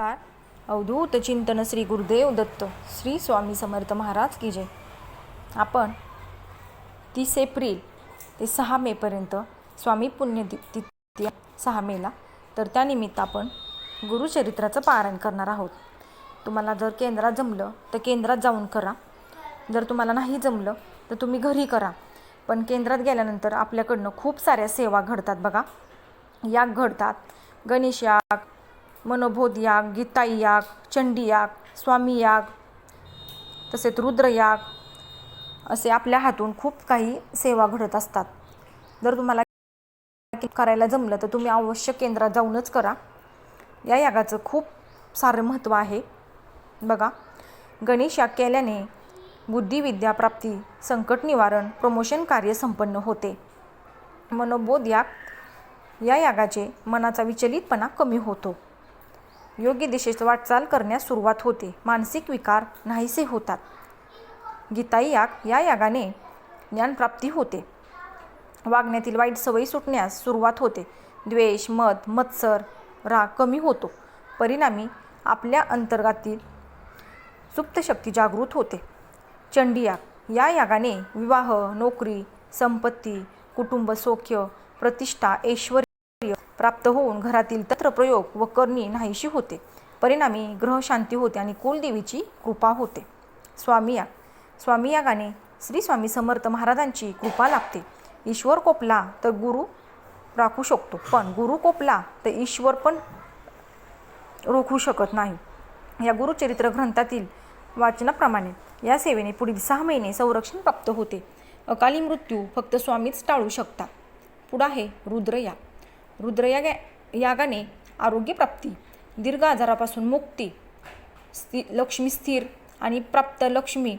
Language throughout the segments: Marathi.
नमस्कार. अवधूत चिंतन श्री गुरुदेव दत्त श्री स्वामी समर्थ महाराज की जय. आपण तीस एप्रिल ते सहा मेपर्यंत स्वामी पुण्यतिथी सहा मेला तर त्यानिमित्त आपण गुरुचरित्राचं पारायण करणार आहोत. तुम्हाला जर केंद्रात जमलं तर केंद्रात जाऊन करा. जर तुम्हाला नाही जमलं तर तुम्ही घरी करा. पण केंद्रात गेल्यानंतर आपल्याकडनं खूप साऱ्या सेवा घडतात बघा. याग घडतात गणेश याग मनोबोध याग गीताई याग चंडी याग स्वामी याग तसेच रुद्रयाग असे आपल्या हातून खूप काही सेवा घडत असतात. जर तुम्हाला करायला जमलं तर तुम्ही अवश्य केंद्रात जाऊनच करा. या यागाचं खूप सारं महत्त्व आहे. बघा गणेश याग केल्याने बुद्धिविद्या प्राप्ती संकट निवारण प्रमोशन कार्य संपन्न होते. मनोबोध याग या यागाचे मनाचा विचलितपणा कमी होतो. योग्य दिशेत वाटचाल करण्यास सुरुवात होते. मानसिक विकार नाहीसे होतात. गीताई याग या यागाने ज्ञानप्राप्ती होते. वागण्यातील वाईट सवयी सुटण्यास सुरुवात होते. द्वेष मद मत्सर राग कमी होतो. परिणामी आपल्या अंतर्गातील सुप्त शक्ती जागृत होते. चंडी याग या यागाने विवाह नोकरी संपत्ती कुटुंब सौख्य प्रतिष्ठा ऐश्वर प्राप्त होऊन घरातील तंत्रप्रयोग व करणी नाहीशी होते. परिणामी ग्रहशांती होते आणि कुलदेवीची कृपा होते. स्वामी याग स्वामी यागाने श्री स्वामी समर्थ महाराजांची कृपा लागते ईश्वर कोपला तर गुरु राखू शकतो पण गुरु कोपला तर ईश्वर पण रोखू शकत नाही. या गुरुचरित्र ग्रंथातील वाचनाप्रमाणे या सेवेने पुढील सहा महिने संरक्षण प्राप्त होते. अकाली मृत्यू फक्त स्वामीच टाळू शकतात पुढं आहे रुद्रयाग रुद्रयाग यागाने आरोग्यप्राप्ती दीर्घ आजारापासून मुक्ती स्थि लक्ष्मी स्थिर आणि प्राप्त लक्ष्मी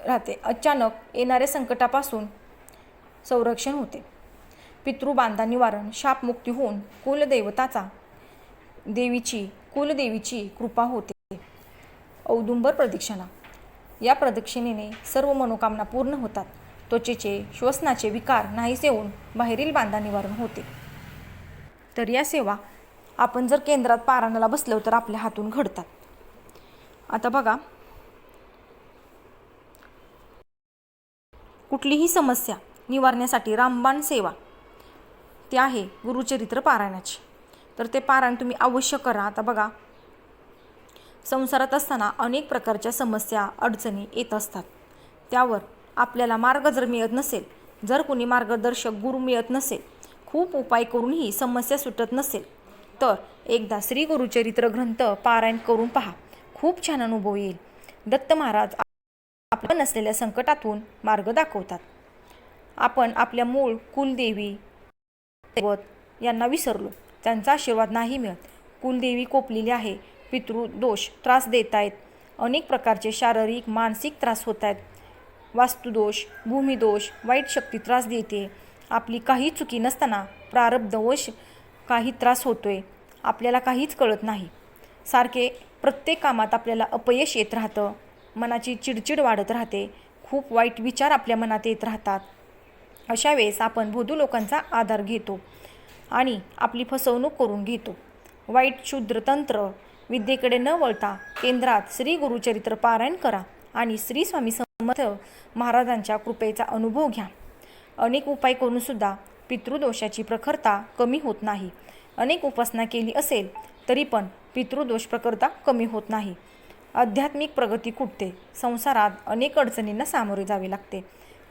राहते. अचानक येणाऱ्या संकटापासून संरक्षण होते. पितृबांधा निवारण शापमुक्ती होऊन कुलदैवताचा देवीची कुलदेवीची कृपा होते. औदुंबर प्रदक्षिणा. या प्रदक्षिणेने सर्व मनोकामना पूर्ण होतात. त्वचेचे श्वसनाचे विकार नाहीसे होऊन बाहेरील बांधा निवारण होते. तर या सेवा आपण जर केंद्रात पारणाला बसलो तर आपल्या हातून घडतात. आता बघा. कुठलीही समस्या निवारण्यासाठी रामबाण सेवा ते आहे गुरुचरित्र पारायणाची. तर ते पारायण तुम्ही अवश्य करा. आता बघा. संसारात असताना अनेक प्रकारच्या समस्या अडचणी येत असतात. त्यावर आपल्याला मार्ग जर मिळत नसेल जर कोणी मार्गदर्शक गुरु मिळत नसेल खूप उपाय करूनही समस्या सुटत नसेल. तर एकदा श्री गुरुचरित्र ग्रंथ पारायण करून पहा. खूप छान अनुभव येईल. दत्त महाराज आपण नसलेल्या संकटातून मार्ग दाखवतात. आपण आपल्या मूळ कुलदेवी देवत यांना विसरलो. त्यांचा आशीर्वाद नाही मिळत. कुलदेवी कोपलेली आहे. पितृदोष त्रास देत आहेत अनेक प्रकारचे शारीरिक मानसिक त्रास होत आहेत वास्तुदोष भूमिदोष वाईट शक्ती त्रास देते. आपली काही चुकी नसताना प्रारब्धवश काही त्रास होतोय आपल्याला काहीच कळत नाही. सारखे प्रत्येक कामात आपल्याला अपयश येत राहतं मनाची चिडचिड वाढत राहते खूप वाईट विचार आपल्या मनात येत राहतात. अशा वेळेस आपण भोदू लोकांचा आधार घेतो आणि आपली फसवणूक करून घेतो. वाईट क्षुद्र तंत्र विद्येकडे न वळता केंद्रात श्री गुरुचरित्र पारायण करा आणि श्री स्वामी समर्थ महाराजांच्या कृपेचा अनुभव घ्या. अनेक उपाय करूनसुद्धा पितृदोषाची प्रखरता कमी होत नाही. अनेक उपासना केली असेल तरी पण पितृदोष प्रखरता कमी होत नाही. आध्यात्मिक प्रगती कुठते संसारात अनेक अडचणींना सामोरे जावे लागते.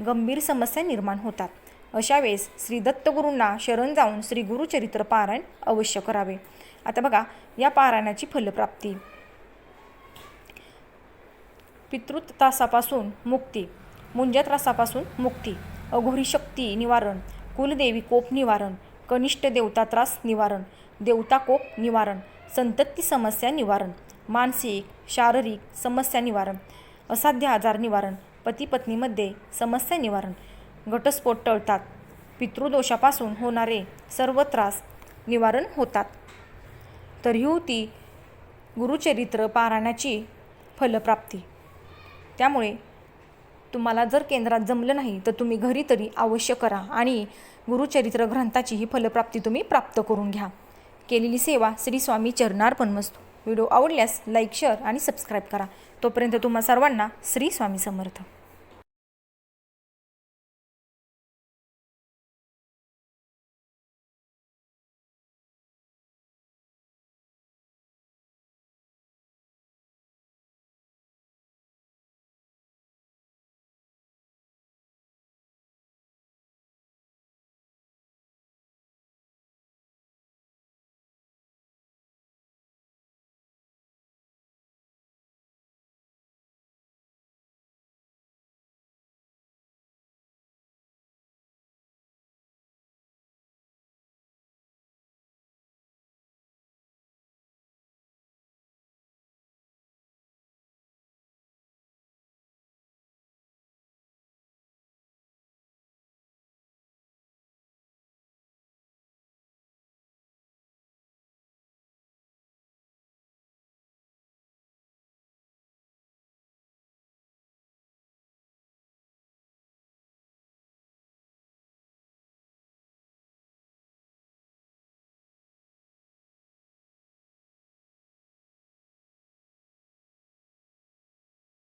गंभीर समस्या निर्माण होतात. अशा वेळेस श्री दत्तगुरूंना शरण जाऊन श्री गुरुचरित्र पारायण अवश्य करावे. आता बघा या पारायणाची फलप्राप्ती. पितृत्रासापासून मुक्ती. मुंज्या त्रासापासून मुक्ती. अघोरी शक्ती निवारण कुलदेवी कोप निवारण कनिष्ठ देवता त्रास निवारण देवता कोप निवारण संतती समस्या निवारण मानसिक शारीरिक समस्या निवारण असाध्य आजार निवारण पती पत्नीमध्ये समस्या निवारण घटस्फोट टळतात पितृदोषापासून होणारे सर्व त्रास निवारण होतात. तर ही होती गुरुचरित्र पारायणाची फलप्राप्ती. त्यामुळे तुम्हाला जर केंद्रात जमलं नाही तर तुम्ही घरी तरी अवश्य करा आणि गुरुचरित्र ग्रंथाची ही फलप्राप्ती तुम्ही प्राप्त करून घ्या. केलेली सेवा श्री स्वामी चरणार्पण मस्त. व्हिडिओ आवडल्यास लाईक शेअर आणि सबस्क्राईब करा. तोपर्यंत तुम्हा सर्वांना श्री स्वामी समर्थ.